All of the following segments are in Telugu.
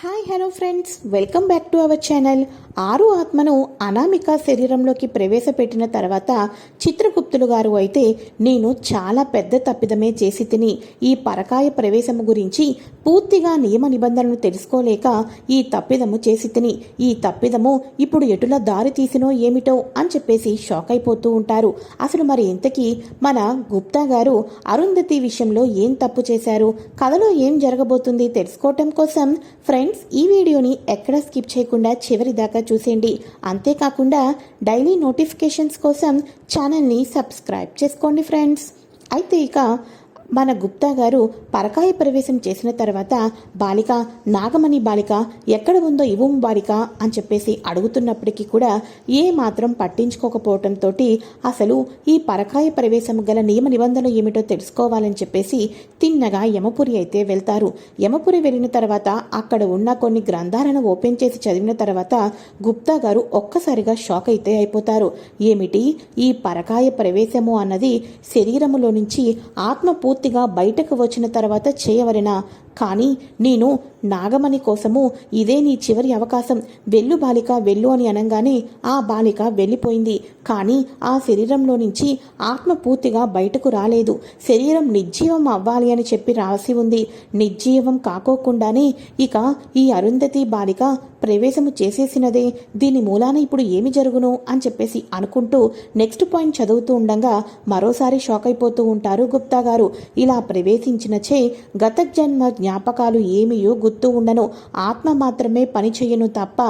Hi hello friends welcome back to our channel ఆరు ఆత్మను అనామిక శరీరంలోకి ప్రవేశపెట్టిన తర్వాత చిత్రగుప్తులు గారు అయితే నేను చాలా పెద్ద తప్పిదమే చేసి తిని ఈ పరకాయ ప్రవేశము గురించి పూర్తిగా నియమ నిబంధనలు తెలుసుకోలేక ఈ తప్పిదము చేసి తిని ఈ తప్పిదము ఇప్పుడు ఎటుల దారి తీసినో ఏమిటో అని చెప్పేసి షాక్ అయిపోతూ ఉంటారు. అసలు మరి ఇంతకీ మన గుప్తా గారు అరుంధతి విషయంలో ఏం తప్పు చేశారు? కథలో ఏం జరగబోతుంది తెలుసుకోవటం కోసం ఫ్రెండ్స్ ఈ వీడియోని ఎక్కడ స్కిప్ చేయకుండా చివరి దాకా చూసేయండి. అంతేకాకుండా డైలీ నోటిఫికేషన్స్ కోసం ఛానల్ని సబ్స్క్రైబ్ చేసుకోండి ఫ్రెండ్స్. అయితే ఇక మన గుప్తా గారు పరకాయ ప్రవేశం చేసిన తర్వాత బాలిక నాగమణి బాలిక ఎక్కడ ఉందో ఇవ్వము బాలిక అని చెప్పేసి అడుగుతున్నప్పటికీ కూడా ఏ మాత్రం పట్టించుకోకపోవటంతో అసలు ఈ పరకాయ ప్రవేశం గల నియమ నిబంధనలు ఏమిటో తెలుసుకోవాలని చెప్పేసి తిన్నగా యమపురి అయితే వెళ్తారు. యమపురి వెళ్ళిన తర్వాత అక్కడ ఉన్న కొన్ని గ్రంథాలను ఓపెన్ చేసి చదివిన తర్వాత గుప్తా గారు ఒక్కసారిగా షాక్ అయితే అయిపోతారు. ఏమిటి? ఈ పరకాయ ప్రవేశము అన్నది శరీరములో నుంచి ఆత్మ పూర్తిగా బయటకు వచ్చిన తర్వాత చేయవలన? కానీ నేను నాగమణి కోసము ఇదే నీ చివరి అవకాశం. వెళ్ళు బాలిక వెళ్ళు అని అనగానే ఆ బాలిక వెళ్ళిపోయింది. కానీ ఆ శరీరంలో నుంచి ఆత్మ పూర్తిగా బయటకు రాలేదు. శరీరం నిర్జీవం అవ్వాలి అని చెప్పి రాసి ఉంది. నిర్జీవం కాకోకుండానే ఇక ఈ అరుంధతి బాలిక ప్రవేశము చేసేసినదే. దీని మూలాన ఇప్పుడు ఏమి జరుగును అని చెప్పేసి అనుకుంటూ నెక్స్ట్ పాయింట్ చదువుతూ ఉండగా మరోసారి షాక్ అయిపోతూ ఉంటారు గుప్తా గారు. ఇలా ప్రవేశించినచే గత జన్మ జ్ఞాపకాలు ఏమియో గుర్తు ఉండను. ఆత్మ మాత్రమే పని చేయను తప్ప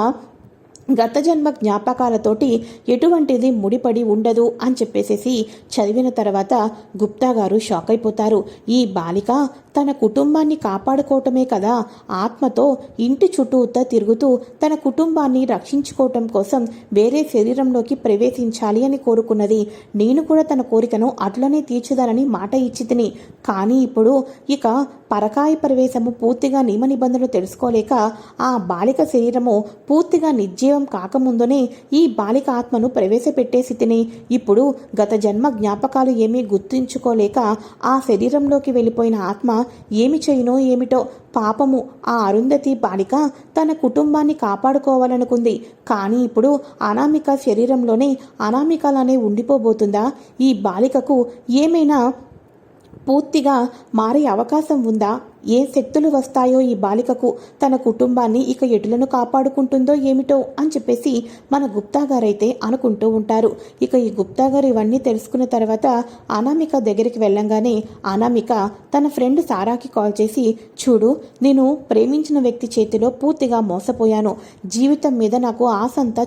గత జన్మ జ్ఞాపకాలతోటి ఎటువంటిది ముడిపడి ఉండదు అని చెప్పేసేసి చదివిన తర్వాత గుప్తా గారు షాక్ అయిపోతారు. ఈ బాలిక తన కుటుంబాన్ని కాపాడుకోవటమే కదా ఆత్మతో ఇంటి చుట్టూతా తిరుగుతూ తన కుటుంబాన్ని రక్షించుకోవటం కోసం వేరే శరీరంలోకి ప్రవేశించాలి అని కోరుకున్నది. నేను కూడా తన కోరికను అట్లనే తీర్చుదానని మాట ఇచ్చి తిని కానీ ఇప్పుడు ఇక పరకాయ ప్రవేశము పూర్తిగా నియమ నిబంధనలు తెలుసుకోలేక ఆ బాలిక శరీరము పూర్తిగా నిర్జీవం కాకముందునే ఈ బాలిక ఆత్మను ప్రవేశపెట్టేసి తిని ఇప్పుడు గత జన్మ జ్ఞాపకాలు ఏమీ గుర్తుంచుకోలేక ఆ శరీరంలోకి వెళ్ళిపోయిన ఆత్మ ఏమి చేయనో ఏమిటో పాపము ఆ అరుంధతి బాలిక తన కుటుంబాన్ని కాపాడుకోవాలనుకుంది. కానీ ఇప్పుడు అనామిక శరీరంలోనే అనామికలానే ఉండిపోబోతుందా? ఈ బాలికకు ఏమైనా పూర్తిగా మారే అవకాశం ఉందా? ఏ శక్తులు వస్తాయో ఈ బాలికకు తన కుటుంబాన్ని ఇక ఎటులను కాపాడుకుంటుందో ఏమిటో అని చెప్పేసి మన గుప్తా గారైతే అనుకుంటూ ఉంటారు. ఇక ఈ గుప్తా గారు ఇవన్నీ తెలుసుకున్న తర్వాత అనామిక దగ్గరికి వెళ్ళంగానే అనామిక తన ఫ్రెండ్ సారాకి కాల్ చేసి చూడు నేను ప్రేమించిన వ్యక్తి చేతిలో పూర్తిగా మోసపోయాను. జీవితం మీద నాకు ఆశ అంతా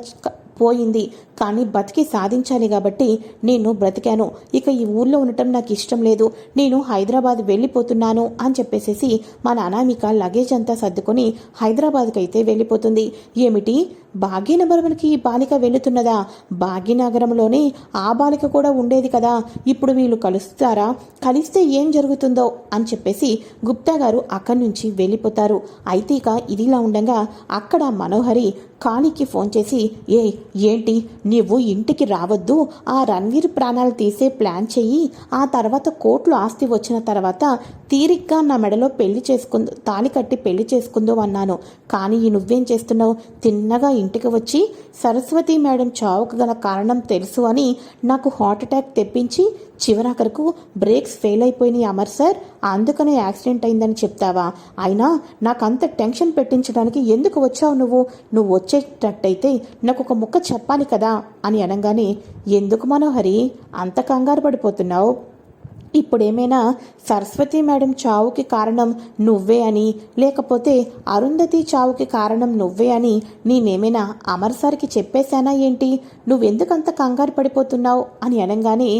పోయింది. కానీ బతికి సాధించాలి కాబట్టి నేను బ్రతికాను. ఇక ఈ ఊర్లో ఉండటం నాకు ఇష్టం లేదు. నేను హైదరాబాద్ వెళ్ళిపోతున్నాను అని చెప్పేసేసి మన అనామిక లగేజ్ అంతా సర్దుకొని హైదరాబాద్కి అయితే వెళ్ళిపోతుంది. ఏమిటి? భాగ్యనగరంకి ఈ బాలిక వెళుతున్నదా? భాగ్యనగరంలోనే ఆ బాలిక కూడా ఉండేది కదా? ఇప్పుడు వీళ్ళు కలుస్తారా? కలిస్తే ఏం జరుగుతుందో? అని చెప్పేసి గుప్తా గారు అక్కడి నుంచి వెళ్ళిపోతారు. అయితే ఇక ఇదిలా ఉండగా అక్కడ మనోహరి కాళీకి ఫోన్ చేసి ఏ ఏంటి? నువ్వు ఇంటికి రావద్దు. ఆ రణ్వీర్ ప్రాణాలు తీసే ప్లాన్ చెయ్యి. ఆ తర్వాత కోట్లు ఆస్తి వచ్చిన తర్వాత తీరిగ్గా నా మెడలో పెళ్ళి చేసుకుందో తాళి కట్టి పెళ్ళి చేసుకుందో అన్నాను. కానీ ఈ నువ్వేం చేస్తున్నావు? తిన్నగా ఇంటికి వచ్చి సరస్వతి మేడం చావుకు గల కారణం తెలుసు అని నాకు హార్ట్ అటాక్ తెప్పించి చివరాఖరకు బ్రేక్స్ ఫెయిల్ అయిపోయినాయి అమర్ సార్. అందుకనే యాక్సిడెంట్ అయిందని చెప్తావా? అయినా నాకంత టెన్షన్ పెట్టించడానికి ఎందుకు వచ్చావు నువ్వు? నువ్వు వచ్చేటట్టయితే నాకు ఒక ముక్క చెప్పాలి కదా అని అనగానే ఎందుకు మనోహరి? అంత కంగారు పడిపోతున్నావు. ఇప్పుడేమైనా సరస్వతి మేడం చావుకి కారణం నువ్వే అని లేకపోతే అరుంధతి చావుకి కారణం నువ్వే అని నేనేమైనా అమర్ సార్కి చెప్పేశానా ఏంటి? నువ్వెందుకంత కంగారు పడిపోతున్నావు? అని అనగానే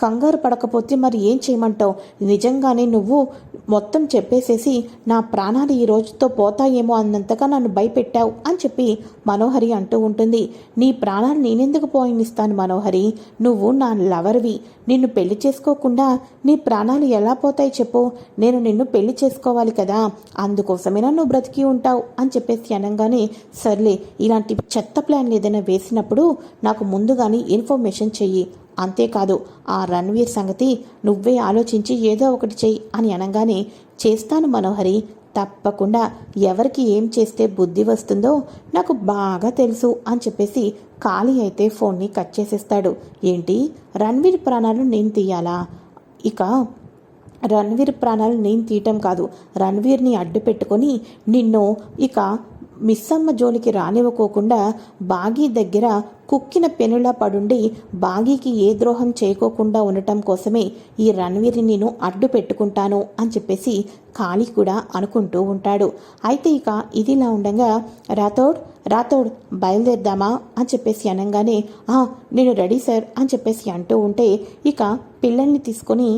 కంగారు పడకపోతే మరి ఏం చేయమంటావు? నిజంగానే నువ్వు మొత్తం చెప్పేసేసి నా ప్రాణాలు ఈ రోజుతో పోతాయేమో అన్నంతగా నన్ను భయపెట్టావు అని చెప్పి మనోహరి అంటూ ఉంటుంది. నీ ప్రాణాలు నేనెందుకు పోయినిస్తాను మనోహరి? నువ్వు నా లవర్వి. నిన్ను పెళ్ళి చేసుకోకుండా నీ ప్రాణాలు ఎలా పోతాయి చెప్పు. నేను నిన్ను పెళ్ళి చేసుకోవాలి కదా. అందుకోసమేనా నువ్వు బ్రతికి ఉంటావు? అని చెప్పేసి అనగానే సర్లే ఇలాంటి చెత్త ప్లాన్లు ఏదైనా వేసినప్పుడు నాకు ముందుగానే ఇన్ఫర్మేషన్ చెయ్యి. అంతేకాదు ఆ రణ్వీర్ సంగతి నువ్వే ఆలోచించి ఏదో ఒకటి చెయ్యి అని అనగానే చేస్తాను మనోహరి. తప్పకుండా ఎవరికి ఏం చేస్తే బుద్ధి వస్తుందో నాకు బాగా తెలుసు అని చెప్పేసి ఖాళీ అయితే ఫోన్ని కట్ చేసేస్తాడు. ఏంటి? రణ్వీర్ ప్రాణాలు నేను తీయాలా? ఇక రణ్వీర్ ప్రాణాలు నేను తీయటం కాదు. రణ్వీర్ని అడ్డు పెట్టుకొని నిన్ను ఇక మిస్సమ్మ జోలికి రానివ్వకోకుండా బాగీ దగ్గర కుక్కిన పెనులా పడుండి బాగీకి ఏ ద్రోహం చేయకోకుండా ఉండటం కోసమే ఈ రణవీరి నేను అడ్డు పెట్టుకుంటాను అని చెప్పేసి ఖాళీ కూడా అనుకుంటూ ఉంటాడు. అయితే ఇక ఇదిలా ఉండగా రాథోడ్ రాథోడ్ బయలుదేరదామా అని చెప్పేసి అనగానే "ఆ, నేను రెడీ సార్ అని చెప్పేసి అంటూ ఉంటే ఇక పిల్లల్ని తీసుకొని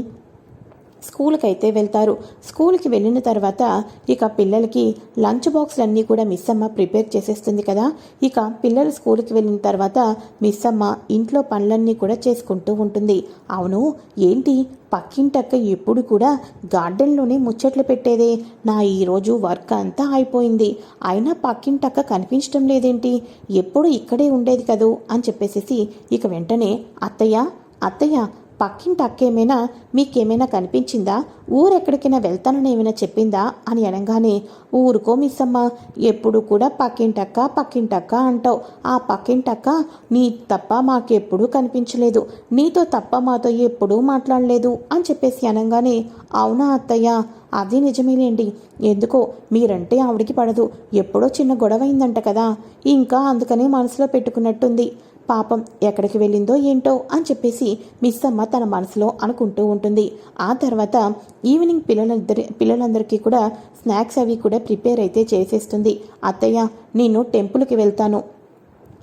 స్కూల్కి అయితే వెళ్తారు. స్కూల్కి వెళ్ళిన తర్వాత ఇక పిల్లలకి లంచ్ బాక్స్లన్నీ కూడా మిస్ అమ్మ ప్రిపేర్ చేసేస్తుంది కదా. ఇక పిల్లలు స్కూల్కి వెళ్ళిన తర్వాత మిస్ అమ్మ ఇంట్లో పనులన్నీ కూడా చేసుకుంటూ ఉంటుంది. అవును ఏంటి? పక్కింటక్క ఎప్పుడు కూడా గార్డెన్లోనే ముచ్చట్లు పెట్టేదే. నా ఈరోజు వర్క్ అంతా అయిపోయింది. అయినా పక్కింటక్క కనిపించడం లేదేంటి? ఎప్పుడు ఇక్కడే ఉండేది కదూ? అని చెప్పేసేసి ఇక వెంటనే అత్తయ్య అత్తయ్య పక్కింటి అక్కేమైనా మీకేమైనా కనిపించిందా? ఊరెక్కడికైనా వెళ్తానని ఏమైనా చెప్పిందా? అని అనగానే ఊరుకో మిస్సమ్మ ఎప్పుడు కూడా పక్కింటక్క పక్కింటక్క అంటావు. ఆ పక్కింటక్క నీ తప్ప మాకెప్పుడూ కనిపించలేదు. నీతో తప్ప మాతో ఎప్పుడూ మాట్లాడలేదు అని చెప్పేసి అనగానే అవునా అత్తయ్య? అది నిజమేలేండి. ఎందుకో మీరంటే ఆవిడికి పడదు. ఎప్పుడో చిన్న గొడవ అయిందంట కదా. ఇంకా అందుకనే మనసులో పెట్టుకున్నట్టుంది. పాపం ఎక్కడికి వెళ్ళిందో ఏంటో అని చెప్పేసి మిస్ అమ్మ తన మనసులో అనుకుంటూ ఉంటుంది. ఆ తర్వాత ఈవినింగ్ పిల్లలందరి పిల్లలందరికీ కూడా స్నాక్స్ అవి కూడా ప్రిపేర్ అయితే చేసేస్తుంది. అత్తయ్య నేను టెంపుల్కి వెళ్తాను.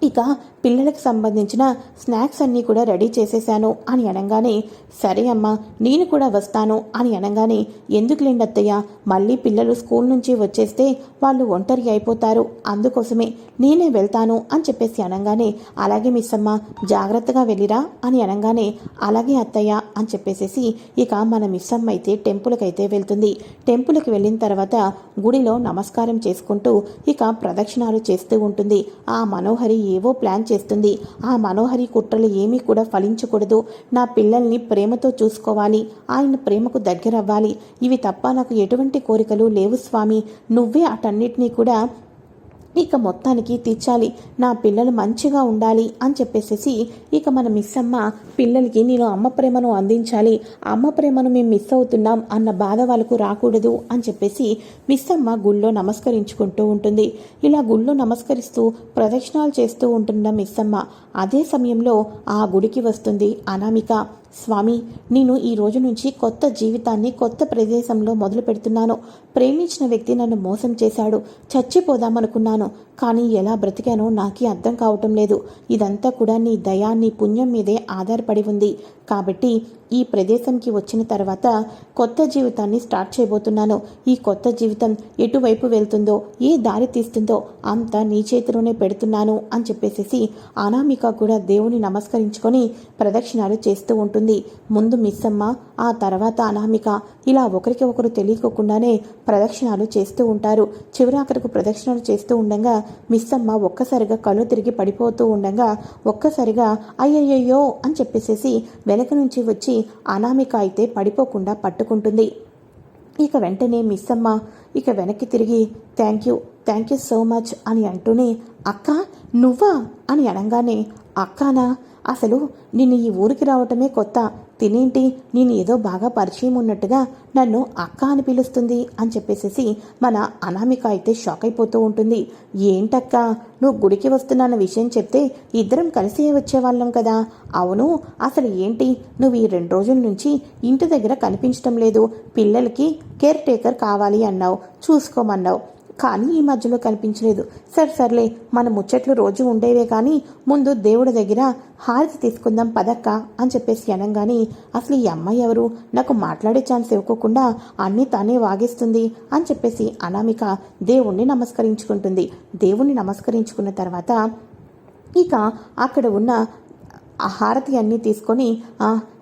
ఇక పిల్లలకు సంబంధించిన స్నాక్స్ అన్నీ కూడా రెడీ చేసేశాను అని అనగానే సరే అమ్మా నేను కూడా వస్తాను అని అనగానే ఎందుకులేండి అత్తయ్య మళ్ళీ పిల్లలు స్కూల్ నుంచి వచ్చేస్తే వాళ్ళు ఒంటరి అయిపోతారు అందుకోసమే నేనే వెళ్తాను అని చెప్పేసి అనగానే అలాగే మిస్ అమ్మ జాగ్రత్తగా వెళ్ళిరా అని అనగానే అలాగే అత్తయ్య అని చెప్పేసేసి ఇక మన మిస్ అమ్మ అయితే టెంపుల్కి అయితే వెళ్తుంది. టెంపుల్కి వెళ్ళిన తర్వాత గుడిలో నమస్కారం చేసుకుంటూ ఇక ప్రదక్షిణాలు చేస్తూ ఉంటుంది. ఆ మనోహరి ఏవో ప్లాన్ చేస్తుంది. ఆ మనోహరి కుట్రలు ఏమీ కూడా ఫలించకూడదు. నా పిల్లల్ని ప్రేమతో చూసుకోవాలి. ఆయన ప్రేమకు దగ్గరవ్వాలి. ఇవి తప్ప నాకు ఎటువంటి కోరికలు లేవు స్వామి. నువ్వే అటన్నిటినీ కూడా ఇక మొత్తానికి తీర్చాలి. నా పిల్లలు మంచిగా ఉండాలి అని చెప్పేసేసి ఇక మన మిస్ అమ్మ పిల్లలకి నేను అమ్మ ప్రేమను అందించాలి. అమ్మ ప్రేమను మేము మిస్ అవుతున్నాం అన్న బాధ వాళ్ళకు రాకూడదు అని చెప్పేసి మిస్ అమ్మ గుళ్ళో నమస్కరించుకుంటూ ఉంటుంది. ఇలా గుళ్ళో నమస్కరిస్తూ ప్రదక్షిణాలు చేస్తూ ఉంటున్న మిస్ అమ్మ అదే సమయంలో ఆ గుడికి వస్తుంది అనామిక. స్వామి నేను ఈ రోజు నుంచి కొత్త జీవితాన్ని కొత్త ప్రదేశంలో మొదలు పెడుతున్నాను. ప్రేమించిన వ్యక్తి నన్ను మోసం చేశాడు. చచ్చిపోదామనుకున్నాను కానీ ఎలా బ్రతికానో నాకే అర్థం కావటం లేదు. ఇదంతా కూడా నీ దయా నీ పుణ్యం మీదే ఆధారపడి ఉంది. కాబట్టి ఈ ప్రదేశంకి వచ్చిన తర్వాత కొత్త జీవితాన్ని స్టార్ట్ చేయబోతున్నాను. ఈ కొత్త జీవితం ఎటువైపు వెళ్తుందో ఏ దారి తీస్తుందో అంతా నీ చేతిలోనే పెడుతున్నాను అని చెప్పేసేసి అనామిక కూడా దేవుని నమస్కరించుకొని ప్రదక్షిణాలు చేస్తూ ఉంటుంది. ముందు మిస్సమ్మ ఆ తర్వాత అనామిక ఇలా ఒకరికి ఒకరు తెలియకోకుండానే ప్రదక్షిణాలు చేస్తూ ఉంటారు. చివరాఖరకు ప్రదక్షిణాలు చేస్తూ ఉండగా మిస్సమ్మ ఒక్కసారిగా కళ్ళు తిరిగి పడిపోతూ ఉండగా ఒక్కసారిగా అయ్యయ్యో అని చెప్పేసేసి వెనక నుంచి వచ్చి అనామిక అయితే పడిపోకుండా పట్టుకుంటుంది. ఇక వెంటనే మిస్ అమ్మ ఇక వెనక్కి తిరిగి thank you thank you so much అని అంటూనే అక్క నువ్వా? అని అనగానే అక్కానా అసలు నిన్ను ఈ ఊరికి రావటమే కొత్త. తినేంటి? నేను ఏదో బాగా పరిచయం ఉన్నట్టుగా నన్ను అక్క అని పిలుస్తుంది అని చెప్పేసేసి మన అనామిక అయితే షాక్ అయిపోతూ ఉంటుంది. ఏంటక్క? నువ్వు గుడికి వస్తున్నాన్న విషయం చెప్తే ఇద్దరం కలిసి వచ్చేవాళ్ళం కదా. అవును అసలు ఏంటి? నువ్వు ఈ రెండు రోజుల నుంచి ఇంటి దగ్గర కనిపించడం లేదు. పిల్లలకి కేర్ టేకర్ కావాలి అన్నావు. చూసుకోమన్నావు. కానీ ఈ మధ్యలో కనిపించలేదు. సరే సర్లే మన ముచ్చట్లు రోజు ఉండేవే కానీ ముందు దేవుడి దగ్గర హారతి తీసుకుందాం పదక్క అని చెప్పేసి అనగానే అసలు ఈ అమ్మాయి ఎవరు? నాకు మాట్లాడే ఛాన్స్ ఇవ్వకుండా అన్నీ తానే వాగిస్తుంది అని చెప్పేసి అనామిక దేవుణ్ణి నమస్కరించుకుంటుంది. దేవుణ్ణి నమస్కరించుకున్న తర్వాత ఇక అక్కడ ఉన్న ఆ హారతి అన్నీ తీసుకొని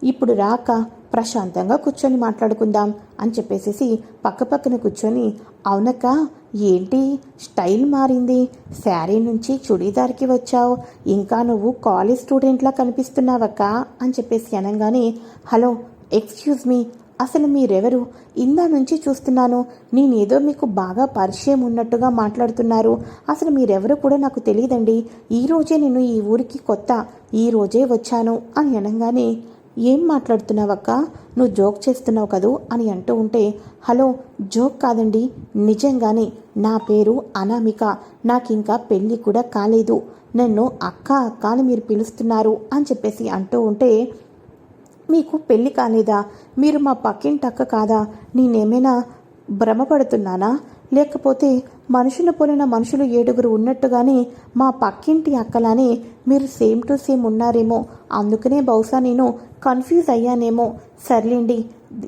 ఇప్పుడు రాక ప్రశాంతంగా కూర్చొని మాట్లాడుకుందాం అని చెప్పేసేసి పక్క పక్కన కూర్చొని అవునక్క ఏంటి? స్టైల్ మారింది. శారీ నుంచి చుడీదార్కి వచ్చావు. ఇంకా నువ్వు కాలేజ్ స్టూడెంట్లా కనిపిస్తున్నావక్క? అని చెప్పేసి అనగానే హలో ఎక్స్క్యూజ్ మీ. అసలు మీరెవరు? ఇందా నుంచి చూస్తున్నాను. నేనేదో మీకు బాగా పరిచయం ఉన్నట్టుగా మాట్లాడుతున్నారు. అసలు మీరెవరు కూడా నాకు తెలియదండి. ఈ రోజే నేను ఈ ఊరికి కొత్త. ఈ రోజే వచ్చాను. అని అనగానే ఏం మాట్లాడుతున్నావక్క? నువ్వు జోక్ చేస్తున్నావు కదూ? అని అంటూ ఉంటే హలో జోక్ కాదండి. నిజంగానే నా పేరు అనామిక. నాకింకా పెళ్ళి కూడా కాలేదు. నన్ను అక్క అక్క అని మీరు పిలుస్తున్నారు అని చెప్పేసి అంటూ ఉంటే మీకు పెళ్ళి కాలేదా? మీరు మా పక్కింటి అక్క కాదా? నేనేమైనా భ్రమపడుతున్నానా? లేకపోతే మనుషులు పోలిన మనుషులు ఏడుగురు ఉన్నట్టుగానే మా పక్కింటి అక్కలానే మీరు సేమ్ టు సేమ్ ఉన్నారేమో. అందుకనే బహుశా నేను కన్ఫ్యూజ్ అయ్యానేమో. సర్లేండి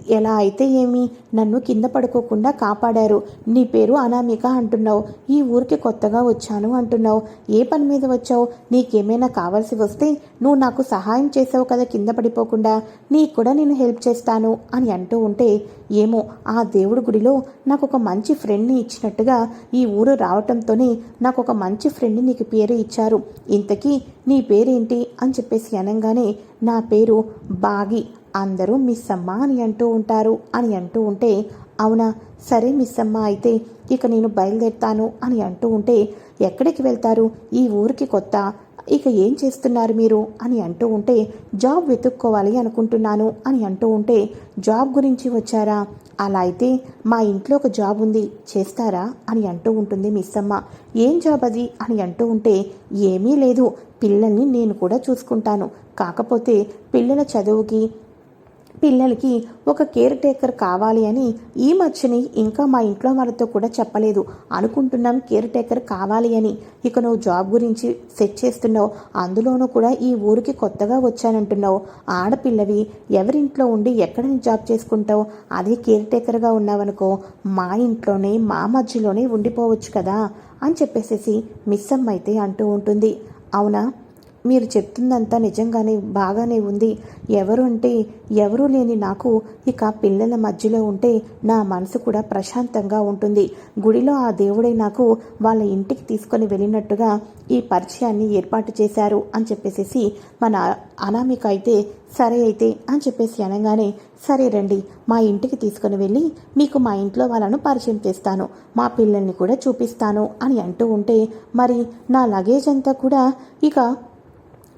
ఎలా అయితే ఏమి? నన్ను కింద పడుకోకుండా కాపాడారు. నీ పేరు అనామిక అంటున్నావు. ఈ ఊరికి కొత్తగా వచ్చాను అంటున్నావు. ఏ పని మీద వచ్చావు? నీకేమైనా కావాల్సి వస్తే నువ్వు నాకు సహాయం చేసావు కదా కింద పడిపోకుండా. నీకు కూడా నేను హెల్ప్ చేస్తాను అని అంటూ ఉంటే ఏమో ఆ దేవుడి గుడిలో నాకు ఒక మంచి ఫ్రెండ్ని ఇచ్చినట్టుగా ఈ ఊరు రావటంతోనే నాకు ఒక మంచి ఫ్రెండ్ని నీకు పేరు ఇచ్చారు. ఇంతకీ నీ పేరేంటి? అని చెప్పేసి అనగానే నా పేరు బాగి అందరూ మిస్ అమ్మ అని అంటూ ఉంటారు. అని అంటూ ఉంటే అవునా? సరే మిస్ అమ్మ అయితే ఇక నేను బయలుదేరుతాను అని అంటూ ఉంటే ఎక్కడికి వెళ్తారు? ఈ ఊరికి కొత్త. ఇక ఏం చేస్తున్నారు మీరు? అని అంటూ ఉంటే జాబ్ వెతుక్కోవాలి అనుకుంటున్నాను అని అంటూ ఉంటే జాబ్ గురించి వచ్చారా? అలా అయితే మా ఇంట్లో ఒక జాబ్ ఉంది. చేస్తారా? అని అంటూ ఉంటుంది మిస్ అమ్మ ఏం జాబ్ అది? అని అంటూ ఉంటే ఏమీ లేదు. పిల్లల్ని నేను కూడా చూసుకుంటాను. కాకపోతే పిల్లల చదువుకి పిల్లలకి ఒక కేర్ టేకర్ కావాలి అని ఈ మధ్యని ఇంకా మా ఇంట్లో వాళ్ళతో కూడా చెప్పలేదు. అనుకుంటున్నాం కేర్ టేకర్ కావాలి అని. ఇక నువ్వు జాబ్ గురించి సెట్ చేస్తున్నావు. అందులోనూ కూడా ఈ ఊరికి కొత్తగా వచ్చానంటున్నావు. ఆడపిల్లవి ఎవరింట్లో ఉండి ఎక్కడ జాబ్ చేసుకుంటావు? అదే కేర్ టేకర్గా ఉన్నావనుకో మా ఇంట్లోనే మా మధ్యలోనే ఉండిపోవచ్చు కదా అని చెప్పేసేసి మిస్ అమ్మ అయితే అంటూ ఉంటుంది. అవునా? మీరు చెప్తుందంతా నిజంగానే బాగానే ఉంది. ఎవరు అంటే ఎవరూ లేని నాకు ఇక పిల్లల మధ్యలో ఉంటే నా మనసు కూడా ప్రశాంతంగా ఉంటుంది. గుడిలో ఆ దేవుడే నాకు వాళ్ళ ఇంటికి తీసుకొని వెళ్ళినట్టుగా ఈ పరిచయాన్ని ఏర్పాటు చేశారు అని చెప్పేసి మన అనామిక అయితే సరే అయితే అని చెప్పేసి అనగానే సరే రండి మా ఇంటికి తీసుకుని వెళ్ళి మీకు మా ఇంట్లో వాళ్ళను పరిచయం చేస్తాను. మా పిల్లల్ని కూడా చూపిస్తాను అని అంటూ ఉంటే మరి నా లగేజ్ అంతా కూడా ఇక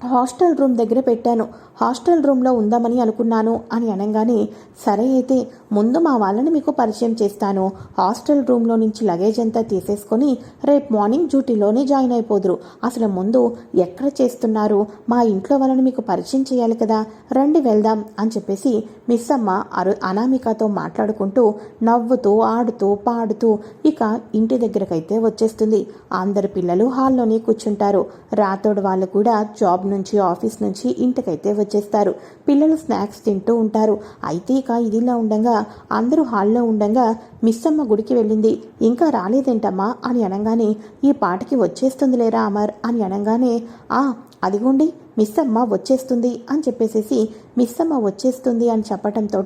హాస్టల్ రూమ్ దగ్గర పెట్టాను. హాస్టల్ రూమ్లో ఉందామని అనుకున్నాను అని అనగానే సరే అయితే ముందు మా వాళ్ళని మీకు పరిచయం చేస్తాను. హాస్టల్ రూమ్లో నుంచి లగేజ్ అంతా తీసేసుకొని రేపు మార్నింగ్ డ్యూటీలోనే జాయిన్ అయిపోదురు. అసలు ముందు ఎక్కడ చేస్తున్నారు? మా ఇంట్లో వాళ్ళని మీకు పరిచయం చేయాలి కదా? రండి వెళ్దాం అని చెప్పేసి మిస్ అమ్మ అరు అనామికతో మాట్లాడుకుంటూ నవ్వుతూ ఆడుతూ పాడుతూ ఇక ఇంటి దగ్గరకైతే వచ్చేస్తుంది. అందరు పిల్లలు హాల్లోనే కూర్చుంటారు. రాతోడు వాళ్ళు కూడా జాబ్ నుంచి ఆఫీస్ నుంచి ఇంటికైతే వచ్చేస్తారు. పిల్లలు స్నాక్స్ తింటూ ఉంటారు. అయితే ఇక ఇదిలా ఉండగా అందరూ హాల్లో ఉండగా మిస్సమ్మ గుడికి వెళ్ళింది. ఇంకా రాలేదేంటమ్మా అని అనగానే ఈ పాటకి వచ్చేస్తుంది లేరా అమర్ అని అనగానే ఆ అదిగోండి మిస్ అమ్మ వచ్చేస్తుంది అని చెప్పేసేసి మిస్ అమ్మ వచ్చేస్తుంది అని చెప్పటంతో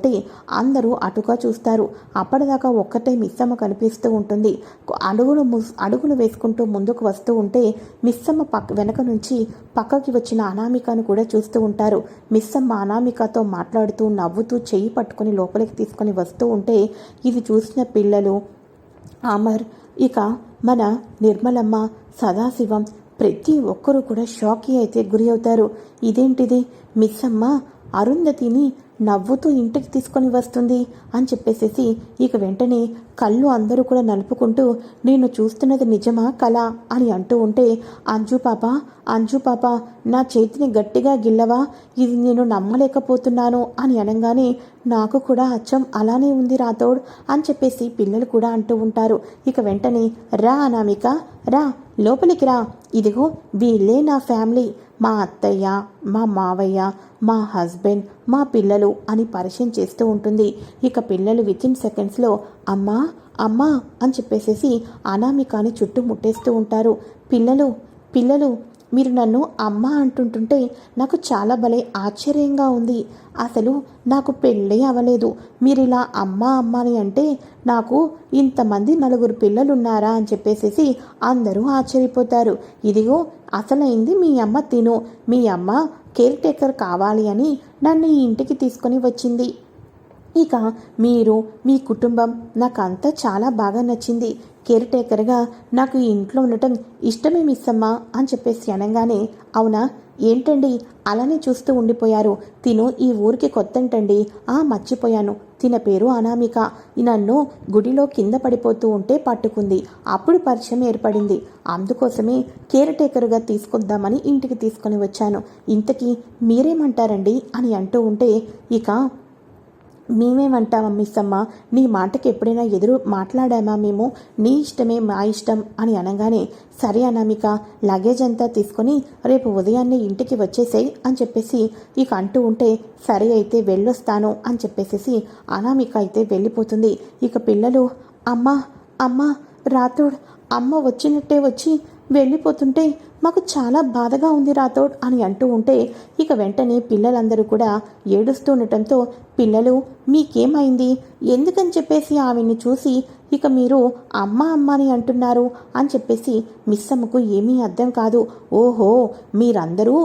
అందరూ అటుగా చూస్తారు. అప్పటిదాకా ఒక్కటే మిస్ అమ్మ కనిపిస్తూ ఉంటుంది. అడుగులు అడుగులు వేసుకుంటూ ముందుకు వస్తూ ఉంటే మిస్ అమ్మ పక్క వెనక నుంచి పక్కకి వచ్చిన అనామికను కూడా చూస్తూ ఉంటారు. మిస్ అమ్మ అనామికతో మాట్లాడుతూ నవ్వుతూ చెయ్యి పట్టుకొని లోపలికి తీసుకొని వస్తూ ఉంటే ఇది చూసిన పిల్లలు అమర్ ఇక మన నిర్మలమ్మ సదాశివం ప్రతి ఒక్కరూ కూడా షాక్కి అయితే గురి అవుతారు. ఇదేంటిది? మిస్ అమ్మ అరుంధతిని నవ్వుతూ ఇంటికి తీసుకొని వస్తుంది అని చెప్పేసేసి ఇక వెంటనే కళ్ళు అందరూ కూడా నలుపుకుంటూ నేను చూస్తున్నది నిజమా కళ? అని అంటూ ఉంటే అంజు పాప అంజు పాప నా చేతిని గట్టిగా గిల్లవా? ఇది నేను నమ్మలేకపోతున్నాను అని అనగానే నాకు కూడా అచ్చం అలానే ఉంది రాతోడ్ అని చెప్పేసి పిల్లలు కూడా అంటూ ఉంటారు. ఇక వెంటనే రా అనామిక రా లోపలికి రా. ఇదిగో వీళ్ళే నా ఫ్యామిలీ. మా అత్తయ్య మా మావయ్య మా హస్బెండ్ మా పిల్లలు అని పరిచయం చేస్తూ ఉంటుంది. ఇక పిల్లలు విత్ ఇన్ సెకండ్స్లో అమ్మా అమ్మా అని చెప్పేసేసి అనామికాని చుట్టూ ముట్టేస్తూ ఉంటారు. పిల్లలు పిల్లలు మీరు నన్ను అమ్మ అంటుంటుంటే నాకు చాలా భలే ఆశ్చర్యంగా ఉంది. అసలు నాకు పెళ్ళే అవ్వలేదు. మీరు ఇలా అమ్మ అమ్మ అని అంటే నాకు ఇంతమంది నలుగురు పిల్లలున్నారా అని చెప్పేసేసి అందరూ ఆశ్చర్యపోతారు. ఇదిగో అసలైంది మీ అమ్మ తిను. మీ అమ్మ కేర్ టేకర్ కావాలి అని నన్ను ఈ ఇంటికి తీసుకొని వచ్చింది. ఇక మీరు మీ కుటుంబం నాకు అంతా చాలా బాగా నచ్చింది. కేర్ టేకర్గా నాకు ఈ ఇంట్లో ఉండటం ఇష్టమే మిస్సమ్మా అని చెప్పేసి అనగానే అవునా? ఏంటండి? అలానే చూస్తూ ఉండిపోయారు. తిను ఈ ఊరికి కొత్తంటండి. ఆ మర్చిపోయాను. తిన పేరు అనామిక. నన్ను గుడిలో కింద పడిపోతూ ఉంటే పట్టుకుంది. అప్పుడు పరిచయం ఏర్పడింది. అందుకోసమే కేర్ టేకర్గా తీసుకొద్దామని ఇంటికి తీసుకొని వచ్చాను. ఇంతకీ మీరేమంటారండి? అని అంటూ ఉంటే ఇక మేమేమంటామా మిస్సమ్మ? నీ మాటకి ఎప్పుడైనా ఎదురు మాట్లాడామా మేము? నీ ఇష్టమే మా ఇష్టం అని అనగానే సరే అనామిక లగేజ్ అంతా తీసుకొని రేపు ఉదయాన్నే ఇంటికి వచ్చేసేయ్ అని చెప్పేసి ఇక అంటూ ఉంటే సరే అయితే వెళ్ళొస్తాను అని చెప్పేసేసి అనామిక అయితే వెళ్ళిపోతుంది. ఇక పిల్లలు అమ్మా అమ్మ రాతోడ్ అమ్మ వచ్చినట్టే వచ్చి వెళ్ళిపోతుంటే మాకు చాలా బాధగా ఉంది రాతోడ్ అని అంటూ ఉంటే ఇక వెంటనే పిల్లలందరూ కూడా ఏడుస్తూ ఉండటంతో పిల్లలు మీకేమైంది? ఎందుకని చెప్పేసి ఆవిడ్ని చూసి ఇక మీరు అమ్మ అమ్మ అని అంటున్నారు అని చెప్పేసి మిస్సమ్మకు ఏమీ అర్థం కాదు. ఓహో మీరందరూ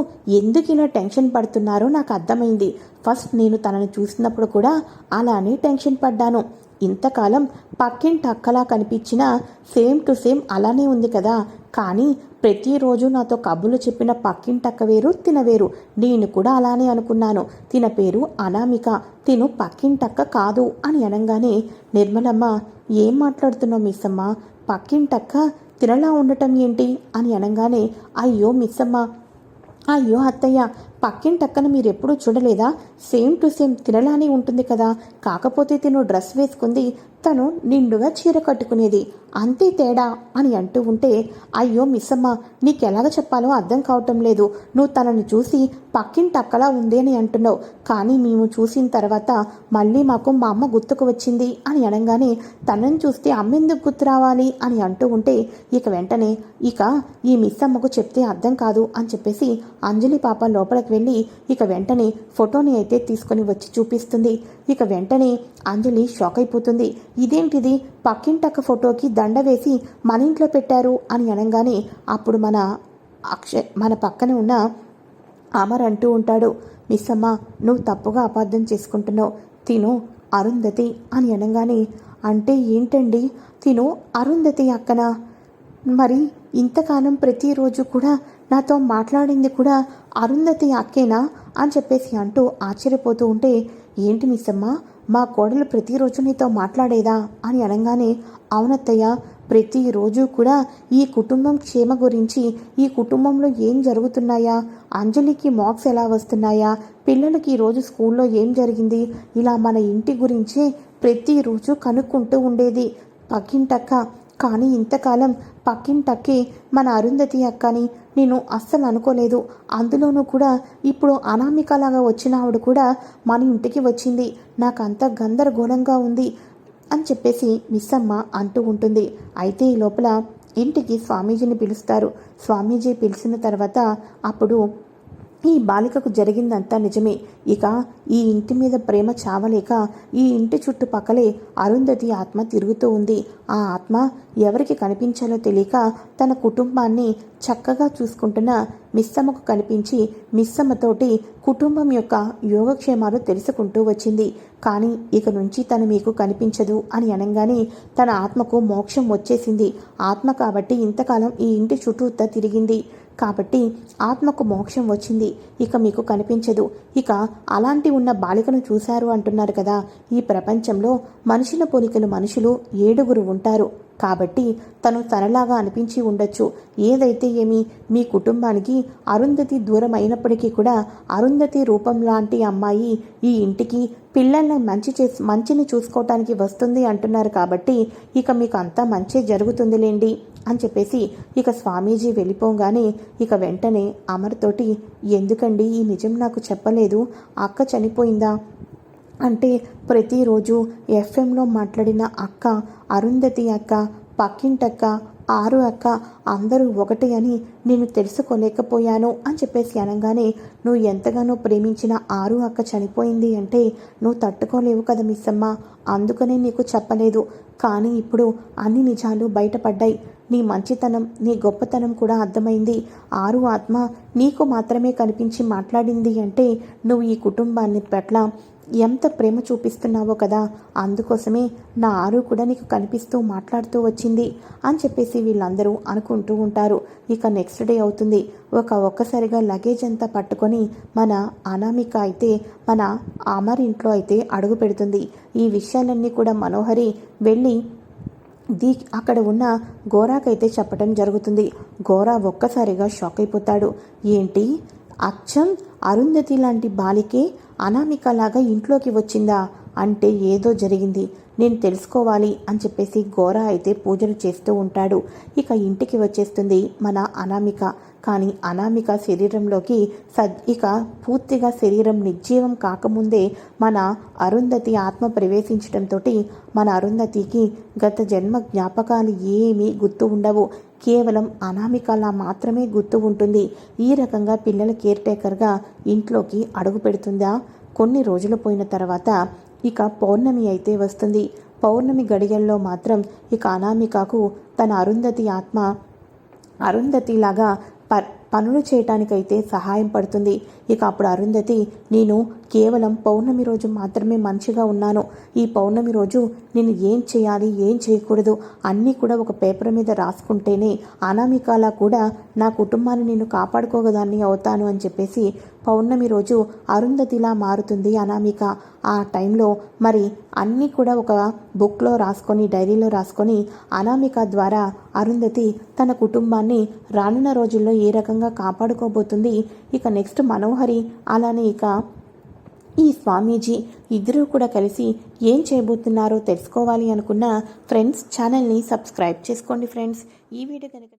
ఎందుకు ఇలా టెన్షన్ పడుతున్నారో నాకు అర్థమైంది. ఫస్ట్ నేను తనని చూసినప్పుడు కూడా అలానే టెన్షన్ పడ్డాను. ఇంతకాలం పక్కింటి అక్కలా కనిపించినా సేమ్ టు సేమ్ అలానే ఉంది కదా. కానీ ప్రతిరోజు నాతో కబుర్లు చెప్పిన పక్కింటక్క వేరు తిన వేరు. నేను కూడా అలానే అనుకున్నాను. తిన పేరు అనామిక తిను పక్కింటక్క కాదు అని అనగానే నిర్మలమ్మ ఏం మాట్లాడుతున్నావు మిస్సమ్మ? పక్కింటక్క తినలా ఉండటం ఏంటి? అని అనగానే అయ్యో మిస్సమ్మ. అయ్యో అత్తయ్య పక్కింటక్కన మీరెప్పుడూ చూడలేదా? సేమ్ టు సేమ్ తినలానే ఉంటుంది కదా. కాకపోతే తిను డ్రెస్ వేసుకుంది తను నిండుగా చీర కట్టుకునేది. అంతే తేడా అని అంటూ ఉంటే అయ్యో మిస్సమ్మ నీకెలాగ చెప్పాలో అర్థం కావటం లేదు. నువ్వు తనని చూసి పక్కింటక్కలా ఉంది అని అంటున్నావు. కానీ మేము చూసిన తర్వాత మళ్ళీ మాకు మా అమ్మ గుర్తుకు వచ్చింది అని అనగానే తనని చూస్తే అమ్మ ఎందుకు గుర్తు రావాలి అని అంటూ ఉంటే ఇక వెంటనే ఇక ఈ మిస్సమ్మకు చెప్తే అర్థం కాదు అని చెప్పేసి అంజలి పాప లోపలికి వెళ్ళి ఇక వెంటనే ఫోటోని అయితే తీసుకొని వచ్చి చూపిస్తుంది. ఇక వెంటనే అంజలి షాక్ అయిపోతుంది. ఇదేంటిది? పక్కింటక్క ఫోటోకి దండ వేసి మన ఇంట్లో పెట్టారు అని అనగానే అప్పుడు మన అక్షయ్ మన పక్కన ఉన్న అమర్ అంటూ ఉంటాడు. మిస్సమ్మ నువ్వు తప్పుగా అపార్థం చేసుకుంటున్నావు. తిను అరుంధతి అని అనగానే అంటే ఏంటండి? తిను అరుంధతి అక్కన? మరి ఇంతకాలం ప్రతిరోజు కూడా నాతో మాట్లాడింది కూడా అరుంధతి అక్కేనా? అని చెప్పేసి అంటూ ఆశ్చర్యపోతూ ఉంటే ఏంటి మిస్ మా కోడలు ప్రతిరోజు నీతో మాట్లాడేదా? అని అనగానే అవునత్తయ్య ప్రతిరోజు కూడా ఈ కుటుంబం క్షేమ గురించి ఈ కుటుంబంలో ఏం జరుగుతున్నాయా? అంజలికి మార్క్స్ ఎలా వస్తున్నాయా? పిల్లలకి ఈరోజు స్కూల్లో ఏం జరిగింది? ఇలా మన ఇంటి గురించే ప్రతిరోజు కనుక్కుంటూ ఉండేది. పక్కింటక్క కానీ ఇంతకాలం పక్కింటక్కి మన అరుంధతి అక్కని నేను అస్సలు అనుకోలేదు. అందులోనూ కూడా ఇప్పుడు అనామికలాగా వచ్చిన ఆవిడ కూడా మన ఇంటికి వచ్చింది. నాకంత గందరగోళంగా ఉంది అని చెప్పేసి మిస్ అమ్మ అంటూ ఉంటుంది. అయితే ఈ లోపల ఇంటికి స్వామీజీని పిలుస్తారు. స్వామీజీ పిలిచిన తర్వాత అప్పుడు ఈ బాలికకు జరిగిందంతా నిజమే. ఇక ఈ ఇంటి మీద ప్రేమ చావలేక ఈ ఇంటి చుట్టుపక్కలే అరుంధతి ఆత్మ తిరుగుతూ ఉంది. ఆ ఆత్మ ఎవరికి కనిపించాలో తెలియక తన కుటుంబాన్ని చక్కగా చూసుకుంటున్న మిస్సమ్మకు కనిపించి మిస్సమ్మతోటి కుటుంబం యొక్క యోగక్షేమాలు తెలుసుకుంటూ వచ్చింది. కానీ ఇక నుంచి తను మీకు కనిపించదు అని అనగానే తన ఆత్మకు మోక్షం వచ్చేసింది. ఆత్మ కాబట్టి ఇంతకాలం ఈ ఇంటి చుట్టూతా తిరిగింది. కాబట్టి ఆత్మకు మోక్షం వచ్చింది. ఇక మీకు కనిపించదు. ఇక అలాంటి ఉన్న బాలికను చూశారు అంటున్నారు కదా. ఈ ప్రపంచంలో మనుషుల పోలికలు మనుషులు ఏడుగురు ఉంటారు. కాబట్టి తను తనలాగా అనిపించి ఉండొచ్చు. ఏదైతే ఏమి మీ కుటుంబానికి అరుంధతి దూరం అయినప్పటికీ కూడా అరుంధతి రూపం లాంటి అమ్మాయి ఈ ఇంటికి పిల్లల్ని మంచి చే మంచిని చూసుకోవటానికి వస్తుంది అంటున్నారు కాబట్టి ఇక మీకు అంతా మంచి జరుగుతుందిలేండి అని చెప్పేసి ఇక స్వామీజీ వెళ్ళిపోగానే ఇక వెంటనే అమర్తోటి ఎందుకండి? ఈ నిజం నాకు చెప్పలేదు. అక్క చనిపోయిందా? అంటే ప్రతిరోజు ఎఫ్ఎంలో మాట్లాడిన అక్క అరుంధతి అక్క పక్కింటక్క ఆరు అక్క అందరూ ఒకటి అని నేను తెలుసుకోలేకపోయాను అని చెప్పేసి అనగానే నువ్వు ఎంతగానో ప్రేమించిన ఆరు అక్క చనిపోయింది అంటే నువ్వు తట్టుకోలేవు కదా మిస్సమ్మ. అందుకనే నీకు చెప్పలేదు. కానీ ఇప్పుడు అన్ని నిజాలు బయటపడ్డాయి. నీ మంచితనం నీ గొప్పతనం కూడా అర్థమైంది. ఆరు ఆత్మ నీకు మాత్రమే కనిపించి మాట్లాడింది అంటే నువ్వు ఈ కుటుంబాన్ని పట్ల ఎంత ప్రేమ చూపిస్తున్నావో కదా. అందుకోసమే నా ఆరు కూడా నీకు కనిపిస్తూ మాట్లాడుతూ వచ్చింది అని చెప్పేసి వీళ్ళందరూ చేసుకుంటూ ఉంటారు. ఇక నెక్స్ట్ డే అవుతుంది. ఒక ఒక్కసారిగా లగేజ్ అంతా పట్టుకొని మన అనామిక అయితే మన ఆమర్ ఇంట్లో అయితే అడుగు పెడుతుంది. ఈ విషయాలన్నీ కూడా మనోహరి వెళ్ళి దీ అక్కడ ఉన్న గోరాకైతే చెప్పడం జరుగుతుంది. గోరా ఒక్కసారిగా షాక్ అయిపోతాడు. ఏంటి? అచ్చం! అరుంధతి లాంటి బాలికే అనామికలాగా ఇంట్లోకి వచ్చిందా? అంటే ఏదో జరిగింది. నేను తెలుసుకోవాలి అని చెప్పేసి ఘోర అయితే పూజలు చేస్తూ ఉంటాడు. ఇక ఇంటికి వచ్చేస్తుంది మన అనామిక. కానీ అనామిక శరీరంలోకి సద్ ఇక పూర్తిగా శరీరం నిర్జీవం కాకముందే మన అరుంధతి ఆత్మ ప్రవేశించడంతో మన అరుంధతికి గత జన్మ జ్ఞాపకాలు ఏమీ గుర్తు ఉండవు. కేవలం అనామికలా మాత్రమే గుర్తు ఉంటుంది. ఈ రకంగా పిల్లల కేర్ టేకర్గా ఇంట్లోకి అడుగు పెడుతుందా? కొన్ని రోజులు పోయిన తర్వాత ఇక పౌర్ణమి అయితే వస్తుంది. పౌర్ణమి గడియల్లో మాత్రం ఇక అనామికకు తన అరుంధతి ఆత్మ అరుంధతిలాగా ప పనులు చేయటానికైతే సహాయం పడుతుంది. ఇక అప్పుడు అరుంధతి నేను కేవలం పౌర్ణమి రోజు మాత్రమే మంచిగా ఉన్నాను. ఈ పౌర్ణమి రోజు నేను ఏం చేయాలి ఏం చేయకూడదు అన్నీ కూడా ఒక పేపర్ మీద రాసుకుంటేనే అనామికలా కూడా నా కుటుంబాన్ని నేను కాపాడుకోగదాన్ని అవుతాను అని చెప్పేసి పౌర్ణమి రోజు అరుంధతిలా మారుతుంది అనామిక. ఆ టైంలో మరి అన్నీ కూడా ఒక బుక్లో రాసుకొని డైరీలో రాసుకొని అనామిక ద్వారా అరుంధతి తన కుటుంబాన్ని రానున్న రోజుల్లో ఏ రకంగా కాపాడుకోబోతుంది? ఇక నెక్స్ట్ మనోహరి అలానే ఇక ఈ స్వామీజీ ఇద్దరూ కూడా కలిసి ఏం చేయబోతున్నారో తెలుసుకోవాలి అనుకున్న ఫ్రెండ్స్ ఛానల్ని సబ్స్క్రైబ్ చేసుకోండి ఫ్రెండ్స్. ఈ వీడియో కనుక